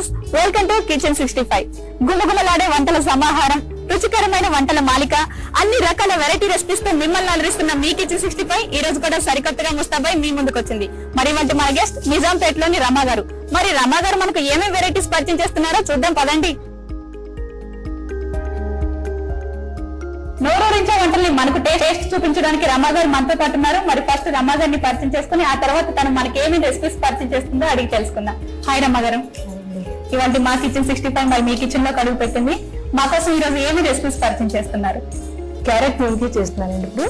Viewers welcome to kitchen sixty five గుమగుమలాడే వంటల సమాహారం రుచికరమైన వంటల మాలిక అన్ని రకాల వెరైటీ రెసిపీస్తో మిమ్మల్ని అలరిస్తున్న మీ కిచెన్ సిక్స్టీ ఫైవ్ ఈ రోజు కూడా సరికొత్తగా ముస్తాబాయ్ మీ ముందుకు వచ్చింది మరి వంటి మన గెస్ట్ నిజాంపేటలోని రమా గారు. మరి రమా గారు మనకు ఏమేమి వెరైటీస్ పరిచయం చేస్తున్నారో చూద్దాం పదండి. నోరూరించే వంటల్ని మనకు టేస్ట్ చూపించడానికి రమా గారు మనతో పాటు ఉన్నారు. మరి ఫస్ట్ రమా గారిని పరిచయం చేసుకుని ఆ తర్వాత తను మనకి ఏమేమి రెసిపీస్ పరిచయం చేస్తుందో అడిగి తెలుసుకుందాం. హాయ్ రమా గారు. ఇవాళ మా కిచెన్ సిక్స్టీ ఫైవ్ మరి మీ కిచెన్లో కడుగు పెట్టింది. మా కోసం ఈ రోజు ఏమి రెసిపీస్ పరిచయం చేస్తున్నారు? క్యారెట్ నింపి చేస్తున్నానండి ఇప్పుడు.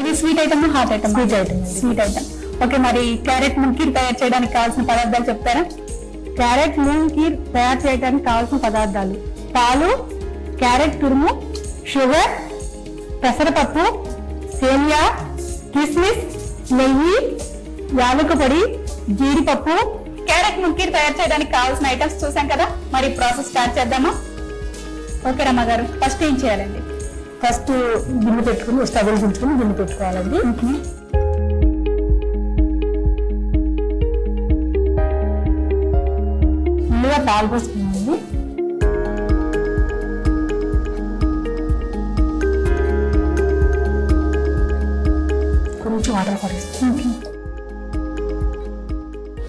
ఇది sweet item hot item. Sweet item okay మరి క్యారెట్ ముక్కీర్ తయారు చేయడానికి కావాల్సిన పదార్థాలు చెప్తారా? క్యారెట్ మూంగ్ కీర్ తయారు చేయడానికి కావాల్సిన పదార్థాలు. పాలు క్యారెట్ తురుము షుగర్ పెసరపప్పు సేమియా కిస్మిస్ నెయ్యి యాలక పొడి జీడిపప్పు. క్యారెట్ ముక్కీర్ తయారు చేయడానికి కావాల్సిన ఐటమ్స్ చూసాం కదా? మరి ప్రాసెస్ స్టార్ట్ చేద్దామా? ఓకే రమ్మ గారు ఫస్ట్ ఏం చేయాలండి? ఫస్ట్ గిన్నె పెట్టుకుని స్టవ్ వెలిగించుకుని గిన్నె పెట్టుకోవాలండి. ముందుగా పాలు పోసుకున్నామండి కొంచెం వాటర్ పడేస్తాం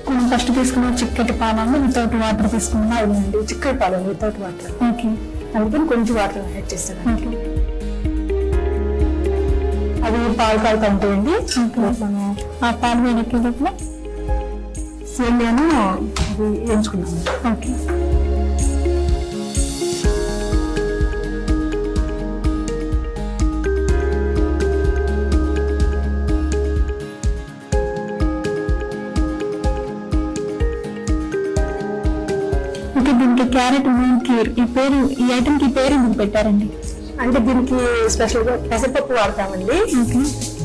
మనం ఫస్ట్ తీసుకున్న చిక్కటి పాలను వితౌట్ వాటర్ తీసుకున్నా అవునండి చిక్కటి పాలు వితౌట్ వాటర్. ఓకే. అందుకని కొంచెం వాటర్ యాడ్ చేస్తాను ఓకే. అది పాలు కాలుతా ఉంటాయండి మనం ఆ పాలు వేడెక్కేటప్పుడు సేమియాను అది వేయించుకున్నాము ఓకే ఓకే దీనికి క్యారెట్ మూన్ కీర్. ఈ పేరు ఈ ఐటమ్కి పేరు ఎందుకు పెట్టారండి? అంటే దీనికి స్పెషల్గా పెసరపప్పు వాడతామండి.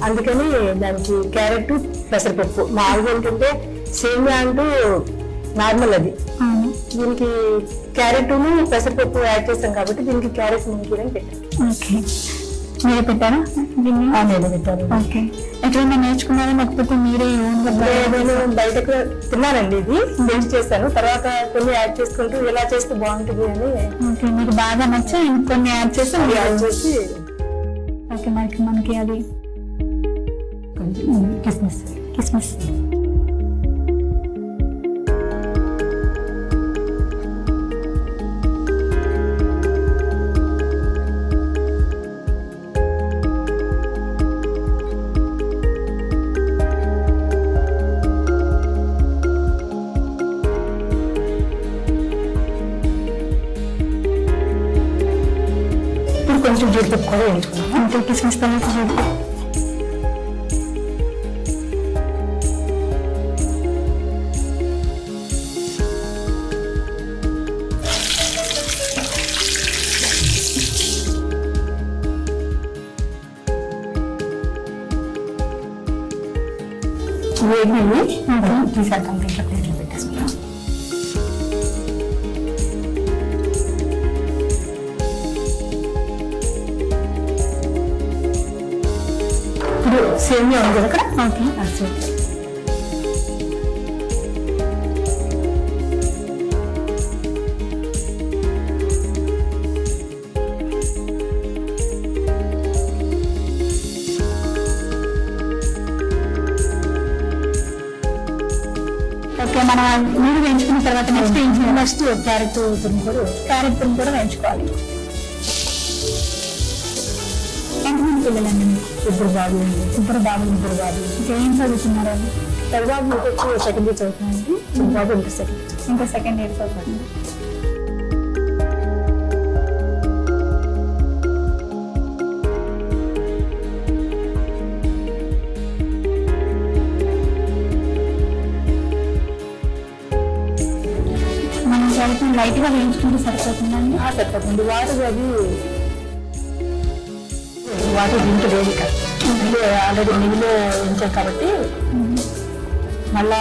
అందుకని దానికి క్యారెట్ పెసరపప్పు. మామూలుగా ఏంటంటే సేమియా అంటూ నార్మల్ అది. దీనికి క్యారెట్ పెసరపప్పు యాడ్ చేస్తాం కాబట్టి దీనికి క్యారెట్ ముంకీర్ అని పెట్టాను ఓకే. మీరే పెట్టారా నేను పెట్టాను. ఓకే. ఎక్కడైనా నేర్చుకున్నారా? లేకపోతే మీరే నేను బయట కూడా తిన్నానండి ఇది. టేస్ట్ చేస్తాను తర్వాత కొన్ని యాడ్ చేసుకుంటూ ఇలా చేస్తే బాగుంటుంది అని. ఓకే. మీకు బాగా నచ్చా? ఇంకొన్ని యాడ్ మీరు- యాడ్ చేసి ఓకే. మనకి మనకి అది కిస్మిస్. కిస్మిస్. ఇప్పుడు కొంచెం జీడిపప్పు కూడా వేయించుకున్నాను అంతే కిస్మిస్ సేమియా ఉంది కదా అక్కడ. ఓకే. ఓకే మన నీరు వేయించుకున్న తర్వాత నెక్స్ట్ ఏం చేయాలి? నెక్స్ట్ క్యారెట్ తురుము కూడా క్యారెట్ తురుము కూడా వేయించుకోవాలి. పిల్లలండి ఇద్దరు బాబులు బాబు ఇద్దరు బాబులు ఇద్దరు బాబులు. ఇంకా ఏం చదువుతున్నారు? పెద్ద బాబు వచ్చి సెకండ్ ఇయర్ చదువుతున్నానండి. చిన్న బాబు ఇంకా సెకండ్ ఇంకా సెకండ్ ఇయర్ చదువుతున్నారు మనం చదువుతున్న లైట్గా వేయించుకుంటే సరిపోతుందండి సరిపోతుంది. వాటర్ అది వాటర్ దీంట్లో వేడి కాదు. ఆల్రెడీ నెయ్యిలో ఉంచాం కాబట్టి మళ్ళా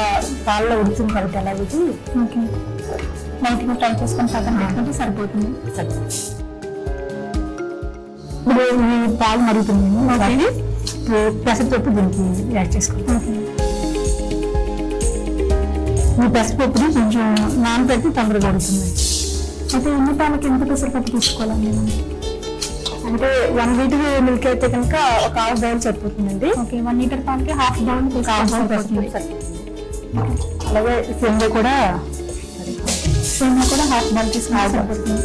పాలలో ఉడుతుంది కాబట్టి అలాగే ఓకే. లైట్గా ఫ్రై చేసుకొని పక్కన పెట్టుకుంటే సరిపోతుంది. ఇప్పుడు ఈ పాలు మరుగుతుంది పెసరపప్పు దీనికి యాడ్ చేసుకుంటాం. ఈ పెసరపప్పుని కొంచెం నానబెట్టి తొందరగా ఉడుతుంది అయితే ఎన్ని పాలకి ఎంత పెసరపప్పు తీసుకోవాలండి మనం అంటే వన్ లీటర్ మిల్క్ అయితే కనుక ఒక హాఫ్ బౌల్ సరిపోతుందండి. ఓకే వన్ లీటర్ పాలకి హాఫ్ బౌల్ హాఫ్ బౌల్ సరిపోతుంది. అలాగే సెందో కూడా సేమియా కూడా హాఫ్ బౌల్ తీసుకుంటే సరిపోతుంది.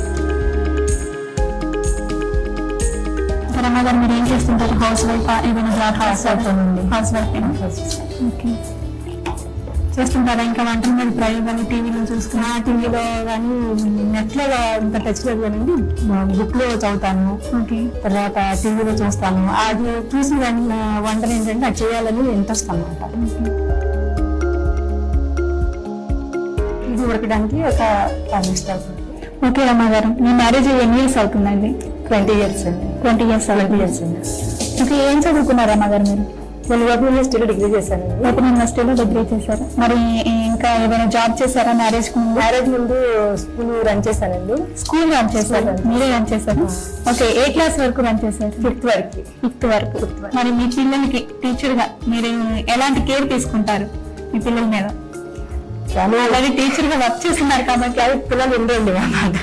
గారు మీరు ఏం చేస్తుంటారు? హౌస్ వైఫ్ ఏదైనా జాబ్ wife అండి. హౌస్ వైఫ్ ఓకే చేస్తుంటారా? ఇంకా వంటల మీద ప్రయోగాలు టీవీలో చూసుకున్నా టీవీలో కానీ నెట్లో ఇంత టచ్ లేదు కానండి బుక్లో చదువుతాను. ఓకే. తర్వాత టీవీలో చూస్తాను. అది చూసి వంటలు ఏంటంటే అది చేయాలని ఇంట్రెస్ట్ అనమాట ఇది ఉడకడానికి ఒక అవుతుంది. ఓకే రమ్మ గారు మీ మ్యారేజ్ ఎన్ని ఇయర్స్ అవుతుందండి? ట్వంటీ ఇయర్స్ అండి. ట్వంటీ ఇయర్స్ ట్వంటీ ఇయర్స్ అండి. ఓకే ఏం చదువుకున్నారు రమ్మ గారు మీరు? నేను ఓపెన్ యూనివర్సిటీలో డిగ్రీ చేశానండి ఓపెన్ యూనివర్సిటీలో డిగ్రీ చేశారు? మరి ఇంకా ఏదైనా జాబ్ చేశారా మ్యారేజ్ మ్యారేజ్ ముందు స్కూల్ రన్ చేశానండి. స్కూల్ రన్ చేశారు? మీరే రన్ చేశారు? ఓకే ఏ క్లాస్ వరకు రన్ చేశారు? ఫిఫ్త్ వరకు. ఫిఫ్త్ వరకు. మరి మీ పిల్లలకి టీచర్గా మీరు ఎలాంటి కేర్ తీసుకుంటారు మీ పిల్లల మీద? అలాగే టీచర్గా వర్క్ చేస్తున్నారు కాబట్టి. అది పిల్లలు ఉండండి అన్నమాట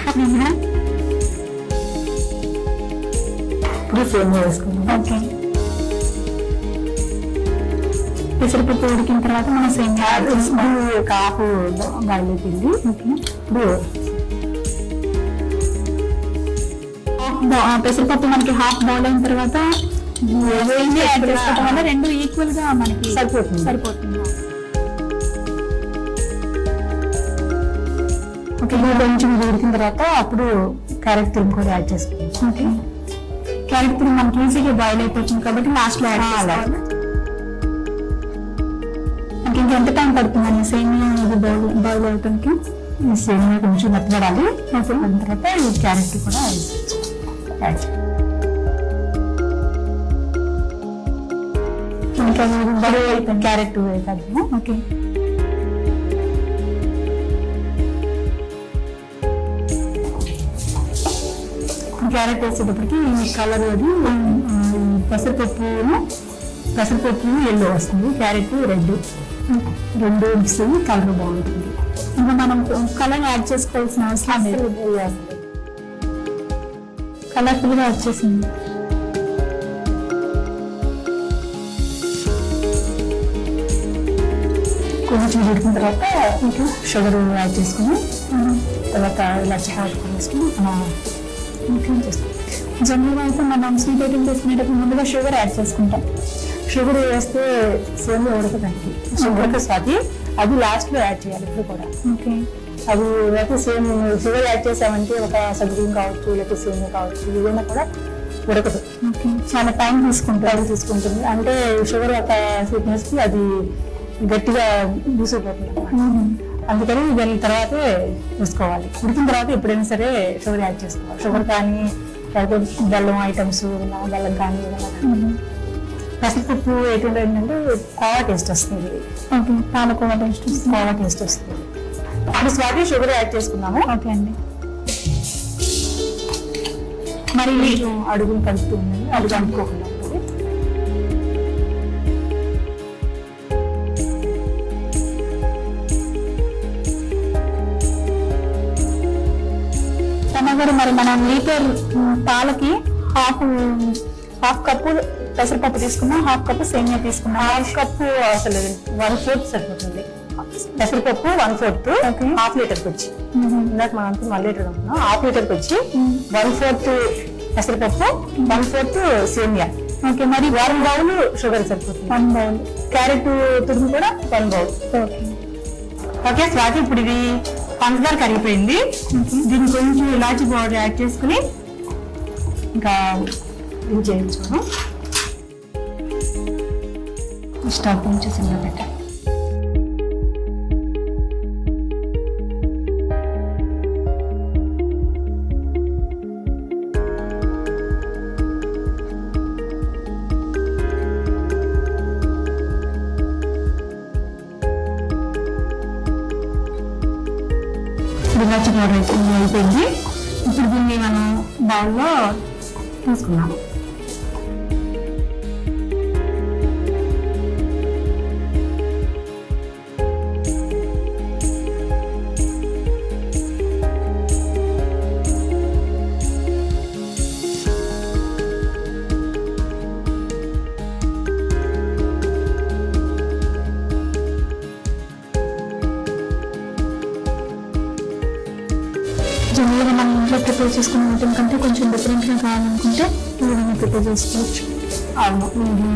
ఇప్పుడు సేమ్ చేసుకున్నాం ఓకే. పెసరపప్పు ఉడికిన తర్వాత మనం సేమియా. ఇది ఒక హాఫ్ బాయిల్ అయిపోయింది ఇప్పుడు పెసరపప్పు మనకి హాఫ్ బౌల్ అయిన తర్వాత చేసుకోవడం వల్ల రెండు ఈక్వల్గా మనకి సరిపోతుంది. సరిపోతుంది. ఓకే కొంచెం ఉడికిన తర్వాత అప్పుడు క్యారెట్ తురుము కూడా యాడ్ చేసుకుంటాం ఓకే. క్యారెట్ ఇప్పుడు మనకి ఈజీగా బాయిల్ అయిపోతుంది కాబట్టి లాస్ట్లో యాడ్ అలా. చేసుకోవాలి. మనకి ఎంత టైం పడుతుందండి? సేమియా అనేది బౌల్ బౌల్ అవడానికి ఈ సేమియా కొంచెం మెత్తబడాలి. దాని తర్వాత ఈ క్యారెట్ కూడా యాడ్ ఇంకా బరువు అవుతుంది క్యారెట్ అవుతుంది ఓకే. క్యారెట్ వేసేటప్పటికి ఈ కలర్ అది పెసరపప్పును పెసరపప్పు ఎల్లో వస్తుంది. Carrot red. రెండు అయ్యి కలర్ బాగుంటుంది. ఇంకా మనం కలర్ యాడ్ చేసుకోవాల్సిన అవసరం లేదు. కలర్ఫుల్గా వచ్చేసింది కొంచెం ఉడికిన తర్వాత ఇంకా షుగర్ యాడ్ చేసుకుని తర్వాత ఇలా వేసుకుని మనం ఇంకా చేస్తాం? జనరల్గా అయితే మనం స్వీట్ ఐటమ్ చేసుకునేటప్పుడు ముందుగా షుగర్ యాడ్ చేసుకుంటాం. షుగర్ వేస్తే సేమ్ ఉడకదండి ఉడక స్వాతి అది లాస్ట్లో యాడ్ చేయాలి ఇప్పుడు కూడా. ఓకే. అది అయితే సేమ్ షుగర్ యాడ్ చేసామంటే ఒక సగ్రీం కావచ్చు లేకపోతే సేమ్ కావచ్చు ఏదైనా కూడా ఉడకదు. చాలా టైం తీసుకుంటాం టైం తీసుకుంటుంది. అంటే షుగర్ యొక్క స్వీట్నెస్కి అది గట్టిగా దూసిపోతుంది. అందుకని దాని తర్వాతే వేసుకోవాలి. ఉడికిన తర్వాత ఎప్పుడైనా సరే షుగర్ యాడ్ చేసుకోవాలి. షుగర్ కానీ లేకపోతే బెల్లం ఐటమ్స్ బెల్లం కానీ ఏదైనా కానీ. పెసరపప్పు ఎటువంటి ఏంటంటే కోవా టేస్ట్ వస్తుంది. ఓకే. పాలకోవా టేస్ట్ వస్తుంది. కోవా టేస్ట్ వస్తుంది. ఇప్పుడు స్వాతి షుగర్ యాడ్ చేసుకున్నాము ఓకే అండి. మరి కొంచెం అడుగును కలుపుతూ ఉండండి. అడుగు అనుకోకుండా మరి మనం లీటర్ పాలకి హాఫ్ హాఫ్ కప్పు పెసరపప్పు తీసుకున్నాం హాఫ్ కప్పు సేమియా తీసుకున్నాం. హాఫ్ కప్పు అసలు వన్ ఫోర్త్ సరిపోతుంది. పెసరపప్పు వన్ ఫోర్త్. హాఫ్ లీటర్కి వచ్చి. ఇందాక మనం అంతా వన్ లీటర్ అనుకున్నాం హాఫ్ లీటర్కి వచ్చి వన్ ఫోర్త్ పెసరపప్పు వన్ ఫోర్త్ సేమియా. ఓకే మరి వన్ బౌల్ షుగర్ సరిపోతుంది. One bowl. క్యారెట్ తురుము కూడా one bowl. Okay. Okay Swathi ఇప్పుడు ఇది పంచదార కరిగిపోయింది. దీన్ని కొంచెం ఇలాచి పౌడర్ యాడ్ చేసుకుని ఇంకా ఇది చేయించుకోను. స్టవ్ నుంచి సిమ్లో పెట్టాలి ఇప్పుడు పౌడర్ అయిపోయింది. ఇప్పుడు దీన్ని మనం బౌల్లో తీసుకున్నాము ప్రిపేర్ చేసుకున్న ఐటమ్ కంటే కొంచెం డిఫరెంట్గా కావాలనుకుంటే విధంగా ప్రిపేర్ చేసుకోవచ్చు. అవును. ఇది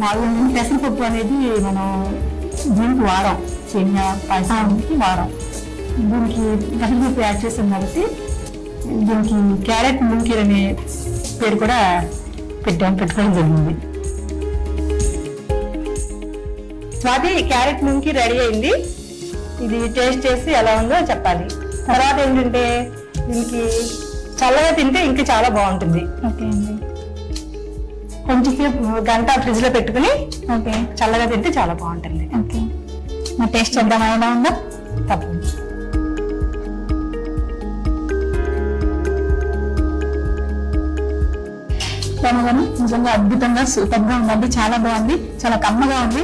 మామూలుగా పెసరపప్పు అనేది మనం దీనికి వారం సేమియా పాయసానికి వారం దీనికి పెసరపప్పు యాడ్ చేస్తాం కాబట్టి దీనికి క్యారెట్ ముంకీర్ అనే పేరు కూడా పెట్టాం పెట్టుకోవడం జరిగింది. స్వాతి క్యారెట్ ముంకి రెడీ అయింది. ఇది టేస్ట్ చేసి ఎలా ఉందో చెప్పాలి. తర్వాత ఏంటంటే దీనికి చల్లగా తింటే ఇంకా చాలా బాగుంటుంది. ఓకే అండి. కొంచెంసేపు గంట ఫ్రిడ్జ్లో పెట్టుకుని ఓకే. చల్లగా తింటే చాలా బాగుంటుంది. ఓకే. మా టేస్ట్ చేద్దాం ఎలా ఉందా? రామగారు నిజంగా అద్భుతంగా సూపర్గా ఉందండి. చాలా బాగుంది. చాలా కమ్మగా ఉంది.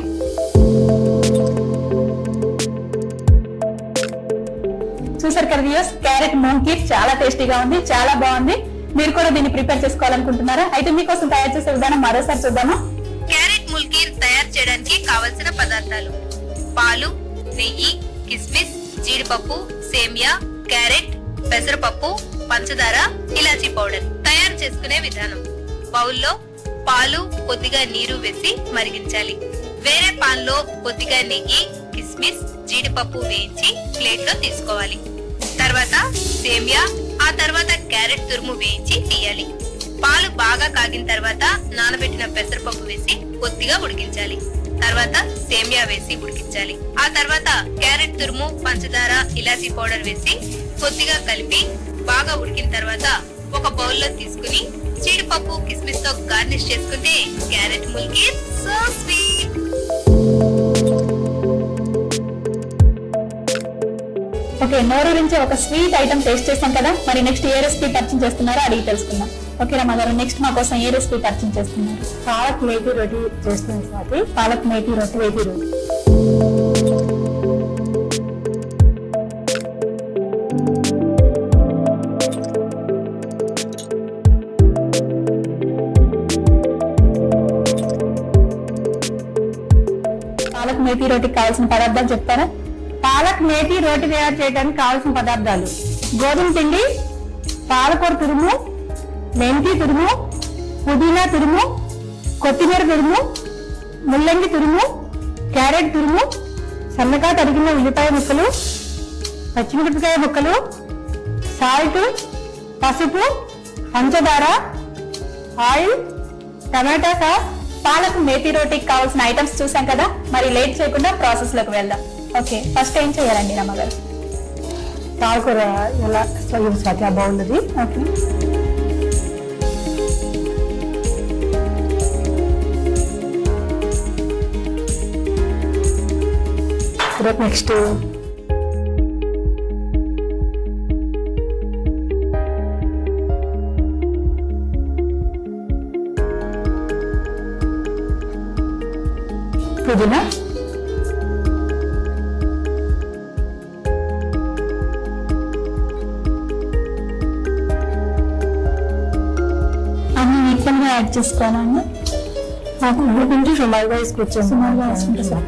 చూసారు కదా వ్యూస్ క్యారెట్ మోంకి చాలా టేస్టీగా ఉంది చాలా బాగుంది. మీరు కూడా దీన్ని ప్రిపేర్ చేసుకోవాలనుకుంటున్నారా? అయితే మీకోసం తయారు చేసే విధానం మరోసారి చూద్దాము? క్యారెట్ ముల్కీర్ తయారు చేయడానికి కావలసిన పదార్థాలు పాలు నెయ్యి కిస్మిస్ జీడిపప్పు సేమియా క్యారెట్ పెసరపప్పు పంచదార ఇలాచీ పౌడర్ తయారు చేసుకునే విధానం. బౌల్లో పాలు కొద్దిగా నీరు వేసి మరిగించాలి. వేరే పాన్లో కొద్దిగా నెయ్యి కిస్మిస్ జీడిపప్పు వేయించి ప్లేట్లో తీసుకోవాలి. తర్వాత సేమియా ఆ తర్వాత క్యారెట్ తురుము వేయించి తీయాలి. పాలు బాగా కాగిన తర్వాత నానబెట్టిన పెసరపప్పు వేసి కొద్దిగా ఉడికించాలి. తర్వాత సేమియా వేసి ఉడికించాలి. ఆ తర్వాత క్యారెట్ తురుము పంచదార ఇలాచీ పౌడర్ వేసి కొద్దిగా కలిపి బాగా ఉడికిన తర్వాత ఒక బౌల్లో తీసుకుని జీడిపప్పు కిస్మిస్తో గార్నిష్ చేసుకుంటే క్యారెట్ ముల్కి సో స్వీట్ ఓకే నోరు నుంచి ఒక స్వీట్ ఐటమ్ టేస్ట్ చేస్తాం కదా మరి నెక్స్ట్ ఏ రెసిపీ పరిచయం చేస్తున్నారో అడిగి తెలుసుకుందాం. ఓకే రమ్మ గారు నెక్స్ట్ మా కోసం ఏ రెసిపీ పరిచయం చేస్తున్నారు? పాలక్ మేతి రోటి చేస్తుంది స్వాతి. పాలక్ మేతి రొట్టె మేతి రోటి పాలక్ మేతి రోటికి కావాల్సిన పదార్థాలు చెప్తారా? పాలక్ మేతి రోటి తయారు చేయడానికి కావాల్సిన పదార్థాలు. గోధుమ పిండి పాలకూర తురుము మెంతి తురుము పుదీనా తురుము కొత్తిమీర తురుము ముల్లంగి తురుము క్యారెట్ తురుము సన్నగా తరిగిన ఉల్లిపాయ ముక్కలు పచ్చిమిరపకాయ ముక్కలు సాల్ట్ పసుపు పంచదార ఆయిల్ టమాటా సాస్ పాలకు మేతి రోటికి కావాల్సిన ఐటమ్స్ చూసాం కదా? మరి లేట్ చేయకుండా ప్రాసెస్లోకి వెళ్దాం. ఓకే ఫస్ట్ ఏం చేయాలండి రమ్మ గారు పాలకూర ఎలా స్వాతి బాగుంది ఓకే. తర్వాత నెక్స్ట్ పుదీనా. యాడ్ చేసుకోవాలండి నాకు ఇప్పుడు కొంచెం సుమారుగా వేసుకొచ్చాము సుమారుగా వేసుకుంటే సార్.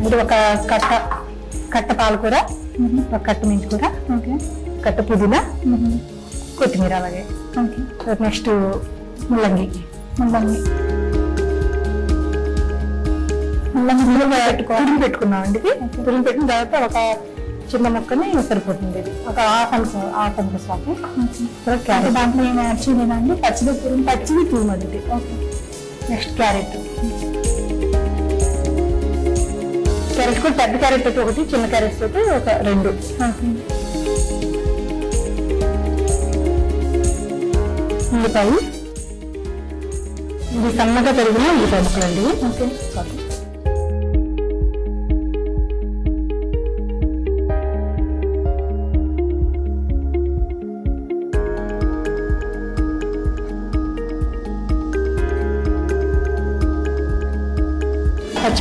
ఇది ఒక కట్ట కట్ట పాలకూర ఒక కట్ట మెంతి కూర ఓకే. కట్ట పుదీనా కొత్తిమీర అలాగే. ఓకే. నెక్స్ట్ ముల్లంగి. ముల్లంగి. ముల్లంగి పెట్టుకున్నామండి ఇది తురుము పెట్టిన తర్వాత ఒక చిన్న ముక్కని సరిపోతుంది. ఇది ఒక హాఫ్ అనుకో హాఫ్ తర్వాత అంటే క్యారెట్. దాంట్లో ఏమి యాడ్ చేయలేదండి పచ్చిది తురుము పచ్చిది ఇది ఓకే. Next carrot. క్యారెట్ కూడా పెద్ద క్యారెట్ అయితే ఒకటి చిన్న క్యారెట్ అయితే ఒక రెండు. ఉల్లిపాయ. ఇది సన్నగా తరిగిన ఉల్లిపాయ ముక్కలండి. ఓకే. సారీ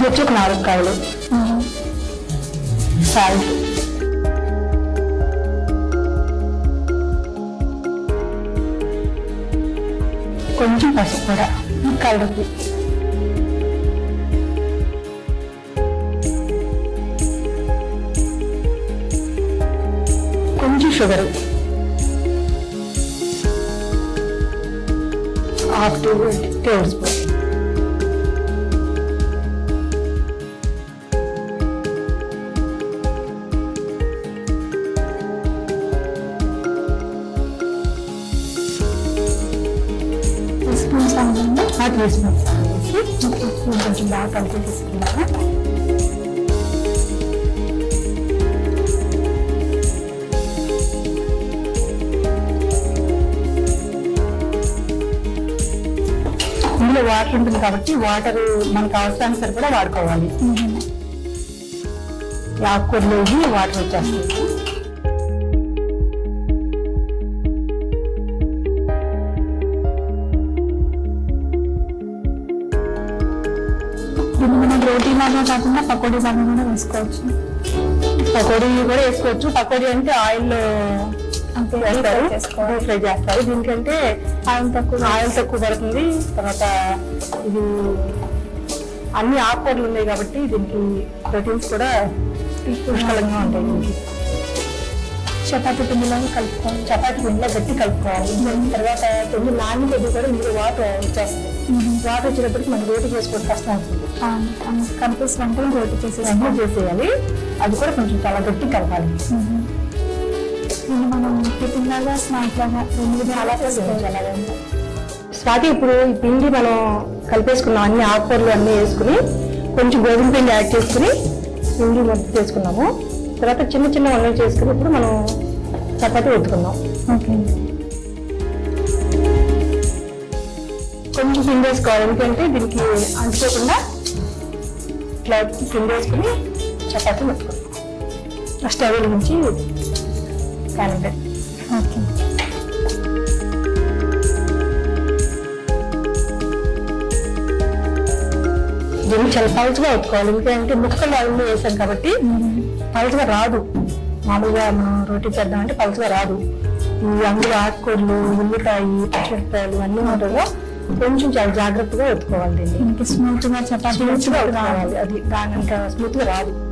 పచ్చిమిర్చి ఒక నాలుగు కాయలు. సాల్ట్. కొంచెం పసుపు కూడా. కలర్కి కొంచెం sugar. Half two tablespoon. Spoons వేసి కొంచెం బాగా కలిపి తీసుకున్నాను ఇందులో వాటర్ ఉంటుంది కాబట్టి వాటర్ మనకు అవసరానికి సరిపడా వాడుకోవాలి. ఆకుకూరలు వాటర్ వచ్చేస్తాయి లాగా కాకుండా పకోడీ లాగా కూడా వేసుకోవచ్చు. పకోడీ కూడా వేసుకోవచ్చు. పకోడీ అంటే ఆయిల్ వేస్తారు. ఫ్రై చేస్తారు. దీనికంటే ఆయిల్ తక్కువ ఆయిల్ తక్కువ పడుతుంది. తర్వాత ఇది అన్ని ఆకుకూరలు ఉన్నాయి కాబట్టి దీనికి ప్రోటీన్స్ కూడా పుష్కలంగా ఉంటాయి దీనికి. చపాతీ పిండిలో కలుపుకోవాలి. చపాతీ పిండిలో గట్టి కలుపుకోవాలి. తర్వాత కొంచెం నాని కొద్ది కూడా ఇందులో వాటర్ వచ్చేస్తుంది వాటర్ వచ్చినప్పటికి మనం రోటి చేసుకోవడం కష్టం అవుతుంది కంపల్స్ వంటలు రోటీ చేసేసి వెంటనే చేసేయాలి. అది కూడా కొంచెం చాలా గట్టి కలపాలి. మనం టిఫిన్ లాగా స్నాక్ లాగా రెండు విధాలా స్వాతి ఇప్పుడు ఈ పిండి మనం కలిపేసుకున్నాం. అన్ని ఆకుకూరలు అన్ని వేసుకుని కొంచెం గోధుమ పిండి యాడ్ చేసుకుని పిండి మొత్తం చేసుకున్నాము. తర్వాత చిన్న చిన్న వంటలు చేసుకుని ఇప్పుడు మనం చపాతీ ఒత్తుకున్నాం ఓకే. కొంచెం పిండి వేసుకోవాలి ఎందుకంటే దీనికి అంటుకోకుండా ఇట్లా పిండి వేసుకుని చపాతీ ఒత్తుకున్నాం స్టవ్ వెలిగించి క్యాలెండర్ ఓకే. దీన్ని చాలా పలుచగా ఒత్తుకోవాలి. ఎందుకంటే ముక్కలు అల్లు వేసాం కాబట్టి పలుచగా రాదు. మామూలుగా మనం రోటీ చేద్దామంటే పలుచగా రాదు. ఈ అందులో ఆకుకూరలు ఉల్లిపాయ పచ్చిమిరపకాయలు అన్నీ ఉంటాయో కొంచెం చాలా జాగ్రత్తగా ఒత్తుకోవాలి దీన్ని. స్మూత్గా చపాతీ రావాలి. ఒత్తుకోవాలి. అది దాని అంత స్మూత్గా రాదు.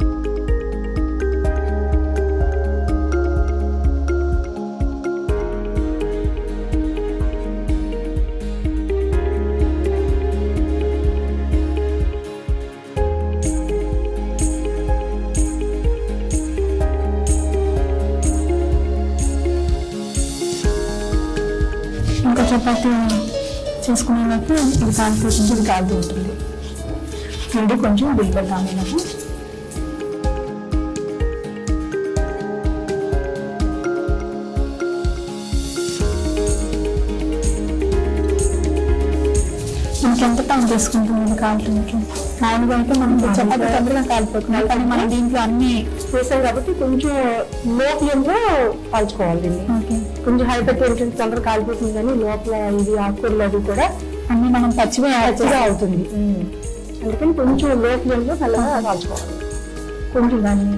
ఇది కాలిపోతుంది ఇది కాలుతూ ఉంటుంది. పిండి కొంచెం మనము మనకి ఎంత టైం తీసుకుంటుంది ఇది కాలుతుంది మామూలుగా అయితే మనం చపాతీ తొందరగా కానీ మనం దీంట్లో అన్ని చేసాం కాబట్టి కొంచెం లో ఫ్లేమ్లో కాల్చుకోవాలి కొంచెం హై పెట్టి తొందరగా కాలిపోతుంది కానీ లోపల ఇది ఆకుకూరలు అది కూడా అన్ని మనం పచ్చిగా పచ్చిగా అవుతుంది. అందుకని కొంచెం లో ఫ్లేమ్లో చల్లగా కాల్చుకోవాలి కొంచెం దాన్ని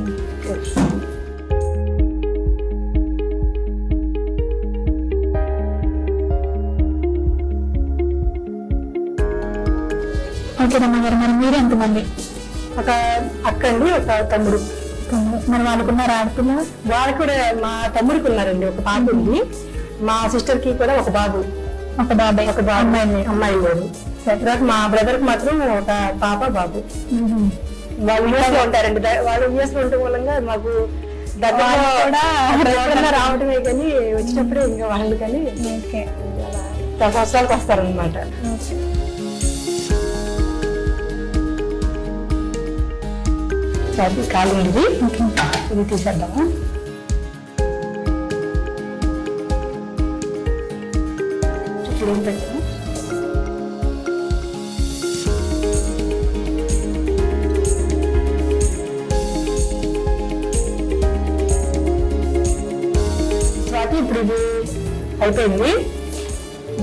ఓకే రమ్మ గారు మరి మీరు ఎంతమంది ఒక అక్క అండి ఒక తమ్ముడు. మరి వాళ్ళకున్నారు ఆడుతున్నారు వాళ్ళకి కూడా మా తమ్ముడికి ఉన్నారండి ఒక పాప ఉంది. మా సిస్టర్కి కూడా ఒక బాబు. ఒక బాబాయ్ ఒక బాబు. అమ్మాయి అమ్మాయి లేరు తర్వాత మా బ్రదర్కి మాత్రం ఒక పాప బాబు. వాళ్ళు యూఎస్లో ఉంటారండి. వాళ్ళు యూఎస్లో ఉండటం మూలంగా మాకు దగ్గర వాళ్ళు కూడా రావటమే కానీ వచ్చినప్పుడే ఇంకా వాళ్ళు కానీ సంవత్సరాలకు వస్తారనమాట ఇది ఓకే. ఇది తీసేద్దాము? స్టవ్ ఉంటాయి స్వాతి ఇప్పుడు ఇది అయిపోయింది.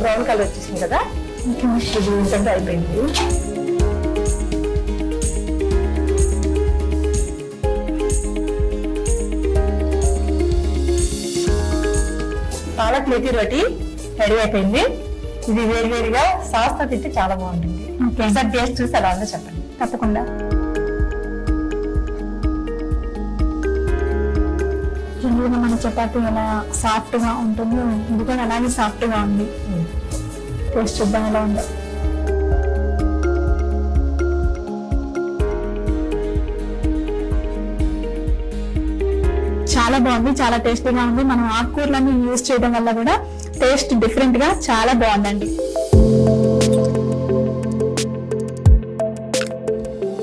బ్రౌన్ కలర్ వచ్చేసింది కదా? ఇంకేమో ఇది ఏంటంటే అయిపోయింది. పాలక్ మెతి రొటీ రెడీ అయిపోయింది. ఇది వేడి వేడిగా సాస్తో తింటే చాలా బాగుంటుంది. ఒకసారి టేస్ట్ చూసి ఎలా ఉందో చెప్పండి. తప్పకుండా. జనరల్గా మన చపాతీ ఎలా సాఫ్ట్గా ఉంటుందో ఇది కూడా అలాగే సాఫ్ట్గా ఉంది టేస్ట్ చూద్దాం ఎలా ఉందో. చాలా బాగుంది చాలా టేస్టీగా ఉంది. మనం ఆకుకూరలన్నీ యూజ్ చేయడం వల్ల కూడా టేస్ట్ డిఫరెంట్గా చాలా బాగుందండి.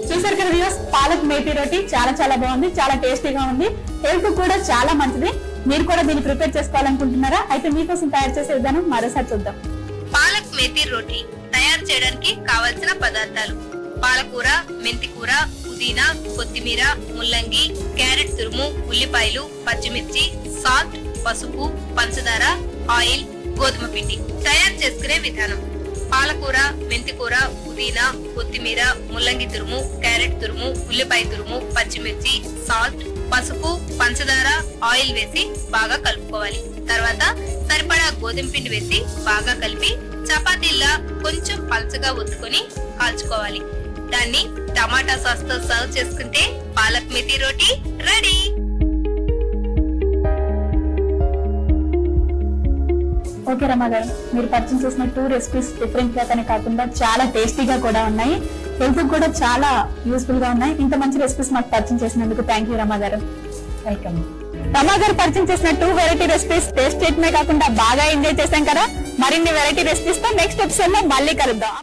చూసారు కదా వ్యూస్ పాలక్ మేతి రోటి చాలా చాలా బాగుంది చాలా టేస్టీగా ఉంది. హెల్త్ కూడా చాలా మంచిది. మీరు కూడా దీన్ని ప్రిపేర్ చేసుకోవాలనుకుంటున్నారా? అయితే మీకోసం తయారు చేసే విధానం మరోసారి చూద్దాం. పాలక్ మేతి రోటీ తయారు చేయడానికి కావలసిన పదార్థాలు. పాలకూర మెంతికూర పుదీనా కొత్తిమీర ముల్లంగి క్యారెట్ తురుము ఉల్లిపాయలు పచ్చిమిర్చి సాల్ట్ పసుపు పంచదార ఆయిల్ గోధుమ పిండి తయారు చేసుకునే విధానం. పాలకూర మెంతికూర పుదీనా కొత్తిమీర ముల్లంగి తురుము క్యారెట్ తురుము ఉల్లిపాయ తురుము పచ్చిమిర్చి సాల్ట్ పసుపు పంచదార ఆయిల్ వేసి బాగా కలుపుకోవాలి. తర్వాత సరిపడా గోధుమ పిండి వేసి బాగా కలిపి చపాతీల్లా కొంచెం పల్చగా ఒత్తుకొని కాల్చుకోవాలి. దాన్ని టమాటా సాస్తో సర్వ్ చేసుకుంటే పాలక్ మెతి రోటీ రెడీ! ఓకే రమా గారు మీరు పరిచయం చేసిన టూ రెసిపీస్ డిఫరెంట్గా కానీ కాకుండా చాలా టేస్టీగా కూడా ఉన్నాయి. హెల్త్ కూడా చాలా యూస్ఫుల్గా ఉన్నాయి. ఇంత మంచి రెసిపీస్ మాకు పరిచయం చేసినందుకు థ్యాంక్ యూ రమా గారు. వెల్కమ్ రమా గారు పరిచయం చేసిన టూ వెరైటీ రెసిపీస్ టేస్ట్ చేయడమే కాకుండా బాగా ఎంజాయ్ చేశాం కదా. మరిన్ని వెరైటీ రెసిపీస్తో నెక్స్ట్ ఎపిసోడ్లో మళ్ళీ కలుద్దాం.